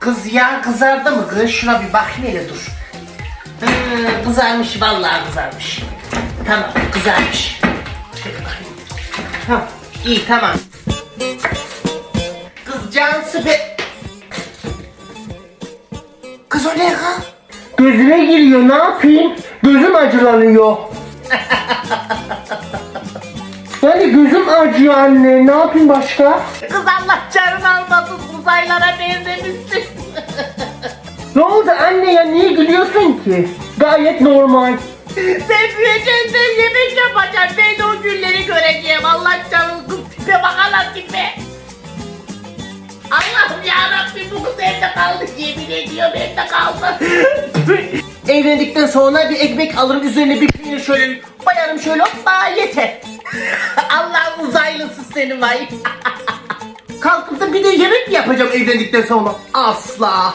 Kız yağ kızardı mı kız? Şuna bir bakayım hele dur. Hı, kızarmış vallahi kızarmış. Tamam kızarmış. Şöyle bakayım. Ha, iyi tamam. Kız cansı be... Kız o ne ya? Gözüme giriyor ne yapayım? Gözüm acılanıyor. Yani gözüm acıyor anne. Ne yapayım başka? Kız Allah canını almasın ya niye gülüyorsun ki? Gayet normal. Sen büyüyeceksin yemek yapacaksın. Ben de o günleri göreceğim. Allah canını kız tipe bak Allah tipe. Allah'ım yarabbim bu kız evde kaldı. Yemin ediyorum evde kaldı. Evlendikten sonra bir ekmek alırım üzerine bir peynir şöyle bayarım şöyle hoppa yeter. Allah'ım uzaylısı senin vay. Kalkıp da bir de yemek mi yapacağım evlendikten sonra? Asla.